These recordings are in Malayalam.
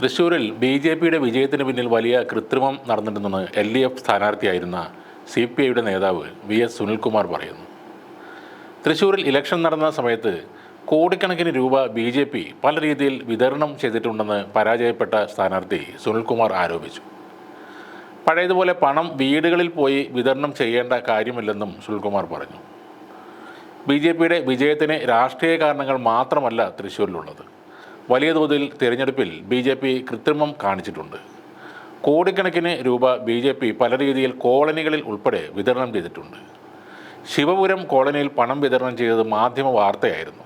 തൃശൂരിൽ ബി ജെ പിയുടെ വിജയത്തിന് പിന്നിൽ വലിയ കൃത്രിമം നടന്നിട്ടുണ്ടെന്ന് എൽ ഡി എഫ് സ്ഥാനാർത്ഥിയായിരുന്ന സി പി ഐയുടെ നേതാവ് വി എസ് സുനിൽകുമാർ പറയുന്നു. തൃശൂരിൽ ഇലക്ഷൻ നടന്ന സമയത്ത് കോടിക്കണക്കിന് രൂപ ബി ജെ പി പല രീതിയിൽ വിതരണം ചെയ്തിട്ടുണ്ടെന്ന് പരാജയപ്പെട്ട സ്ഥാനാർത്ഥി സുനിൽകുമാർ ആരോപിച്ചു. പഴയതുപോലെ പണം വീടുകളിൽ പോയി വിതരണം ചെയ്യേണ്ട കാര്യമില്ലെന്നും സുനിൽകുമാർ പറഞ്ഞു. ബി ജെ പിയുടെ വിജയത്തിന് രാഷ്ട്രീയ കാരണങ്ങൾ മാത്രമല്ല തൃശ്ശൂരിലുള്ളത്. വലിയ തോതിൽ തിരഞ്ഞെടുപ്പിൽ ബി ജെ പി കൃത്രിമം കാണിച്ചിട്ടുണ്ട്. കോടിക്കണക്കിന് രൂപ ബി ജെ പി പല രീതിയിൽ കോളനികളിൽ ഉൾപ്പെടെ വിതരണം ചെയ്തിട്ടുണ്ട്. ശിവപുരം കോളനിയിൽ പണം വിതരണം ചെയ്തത് മാധ്യമ വാർത്തയായിരുന്നു.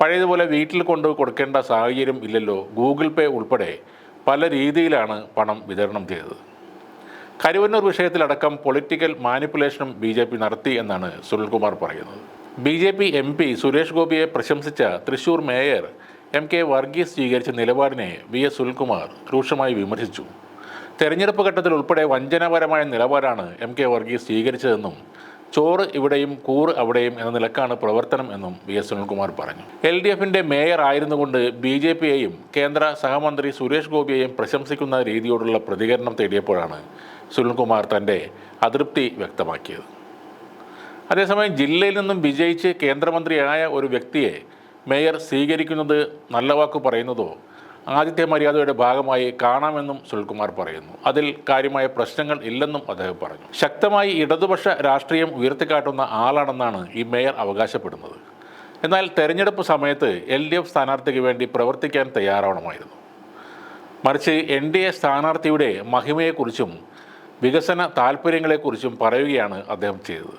പഴയതുപോലെ വീട്ടിൽ കൊണ്ട് കൊടുക്കേണ്ട സാഹചര്യം ഇല്ലല്ലോ ഗൂഗിൾ പേ ഉൾപ്പെടെ പല രീതിയിലാണ് പണം വിതരണം ചെയ്തത്. കരുവന്നൂർ വിഷയത്തിലടക്കം പൊളിറ്റിക്കൽ മാനിപ്പുലേഷനും ബി ജെ പി നടത്തി എന്നാണ് സുനിൽകുമാർ പറയുന്നത്. B J P M P Suresh ഗോപിയെ പ്രശംസിച്ച Thrissur mayor M K Varghese സ്വീകരിച്ച നിലപാടിനെ വി എസ് സുനിൽകുമാർ രൂക്ഷമായി വിമർശിച്ചു. തെരഞ്ഞെടുപ്പ് ഘട്ടത്തിൽ ഉൾപ്പെടെ വഞ്ചനാപരമായ നിലപാടാണ് എം കെ വർഗീസ് സ്വീകരിച്ചതെന്നും ചോറ് ഇവിടെയും കൂറ് അവിടെയും എന്ന നിലക്കാണ് പ്രവർത്തനം എന്നും വി എസ് സുനിൽകുമാർ പറഞ്ഞു. എൽ ഡി എഫിന്റെ മേയർ ആയിരുന്നുകൊണ്ട് ബി ജെ പിയെയും കേന്ദ്ര സഹമന്ത്രി സുരേഷ് ഗോപിയെയും പ്രശംസിക്കുന്ന രീതിയോടുള്ള പ്രതികരണം തേടിയപ്പോഴാണ് സുനിൽകുമാർ തന്റെ അതൃപ്തി വ്യക്തമാക്കിയത്. അതേസമയം ജില്ലയിൽ നിന്നും വിജയിച്ച് കേന്ദ്രമന്ത്രിയായ ഒരു വ്യക്തിയെ മേയർ സ്വീകരിക്കുന്നത് നല്ല വാക്ക് പറയുന്നതോ ആദിത്യ മര്യാദയുടെ ഭാഗമായി കാണാമെന്നും സുൽകുമാർ പറയുന്നു. അതിൽ കാര്യമായ പ്രശ്നങ്ങൾ ഇല്ലെന്നും അദ്ദേഹം പറഞ്ഞു. ശക്തമായി ഇടതുപക്ഷ രാഷ്ട്രീയം ഉയർത്തിക്കാട്ടുന്ന ആളാണെന്നാണ് ഈ മേയർ അവകാശപ്പെടുന്നത്. എന്നാൽ തെരഞ്ഞെടുപ്പ് സമയത്ത് എൽ ഡി എഫ് സ്ഥാനാർത്ഥിക്ക് വേണ്ടി പ്രവർത്തിക്കാൻ തയ്യാറാവണമായിരുന്നു. മറിച്ച് എൻ ഡി എ സ്ഥാനാർത്ഥിയുടെ മഹിമയെക്കുറിച്ചും വികസന താല്പര്യങ്ങളെക്കുറിച്ചും പറയുകയാണ് അദ്ദേഹം ചെയ്തത്.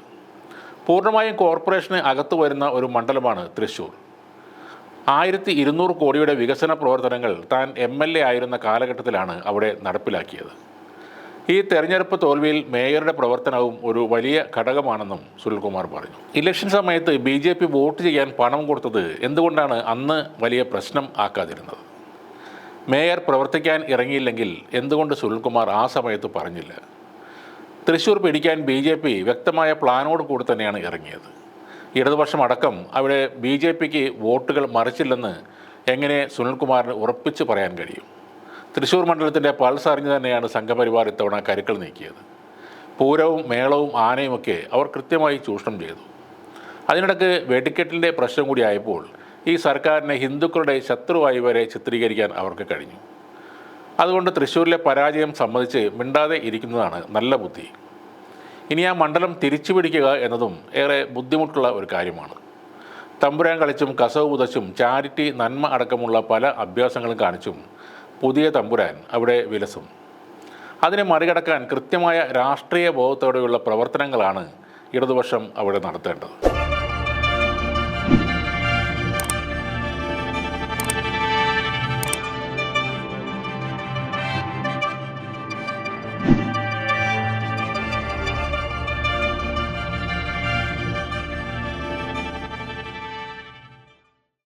പൂർണമായും കോർപ്പറേഷന് അകത്തു വരുന്ന ഒരു മണ്ഡലമാണ് തൃശ്ശൂർ. ആയിരത്തി ഇരുന്നൂറ് കോടിയുടെ വികസന പ്രവർത്തനങ്ങൾ താൻ എം എൽ എ ആയിരുന്ന കാലഘട്ടത്തിലാണ് അവിടെ നടപ്പിലാക്കിയത്. ഈ തെരഞ്ഞെടുപ്പ് തോൽവിയിൽ മേയറുടെ പ്രവർത്തനവും ഒരു വലിയ ഘടകമാണെന്നും സുനിൽകുമാർ പറഞ്ഞു. ഇലക്ഷൻ സമയത്ത് ബി ജെ പി വോട്ട് ചെയ്യാൻ പണം കൊടുത്തത് എന്തുകൊണ്ടാണ് അന്ന് വലിയ പ്രശ്നം ആക്കാതിരുന്നത്? മേയർ പ്രവർത്തിക്കാൻ ഇറങ്ങിയില്ലെങ്കിൽ എന്തുകൊണ്ട് സുനിൽകുമാർ ആ സമയത്ത് പറഞ്ഞില്ല? തൃശ്ശൂർ പിടിക്കാൻ ബി വ്യക്തമായ പ്ലാനോട് കൂടി തന്നെയാണ് ഇറങ്ങിയത്. ഇടതുപക്ഷം അടക്കം അവിടെ ബി ജെ പിക്ക് വോട്ടുകൾ മറിച്ചില്ലെന്ന് എങ്ങനെ സുനിൽകുമാറിന് ഉറപ്പിച്ച് പറയാൻ കഴിയും? തൃശ്ശൂർ മണ്ഡലത്തിന്റെ പൾസ് അറിഞ്ഞു തന്നെയാണ് സംഘപരിവാർ ഇത്തവണ കരുക്കൾ നീക്കിയത്. പൂരവും മേളവും ആനയുമൊക്കെ അവർ കൃത്യമായി ചൂഷണം ചെയ്തു. അതിനിടക്ക് വെടിക്കെട്ടിന്റെ പ്രശ്നം കൂടി ആയപ്പോൾ ഈ സർക്കാരിനെ ഹിന്ദുക്കളുടെ ശത്രുവായി വരെ ചിത്രീകരിക്കാൻ അവർക്ക് കഴിഞ്ഞു. അതുകൊണ്ട് തൃശ്ശൂരിലെ പരാജയം സമ്മതിച്ച് മിണ്ടാതെ ഇരിക്കുന്നതാണ് നല്ല ബുദ്ധി. ഇനി ആ മണ്ഡലം തിരിച്ചു പിടിക്കുക എന്നതും ഏറെ ബുദ്ധിമുട്ടുള്ള ഒരു കാര്യമാണ്. തമ്പുരാൻ കളിച്ചും കസവ് പുതച്ചും ചാരിറ്റി നന്മ അടക്കമുള്ള പല അഭ്യാസങ്ങളും കാണിച്ചും പുതിയ തമ്പുരാൻ അവിടെ വിലസും. അതിനെ മറികടക്കാൻ കൃത്യമായ രാഷ്ട്രീയ ബോധത്തോടെയുള്ള പ്രവർത്തനങ്ങളാണ് ഇടതുപക്ഷം അവിടെ നടത്തേണ്ടത്.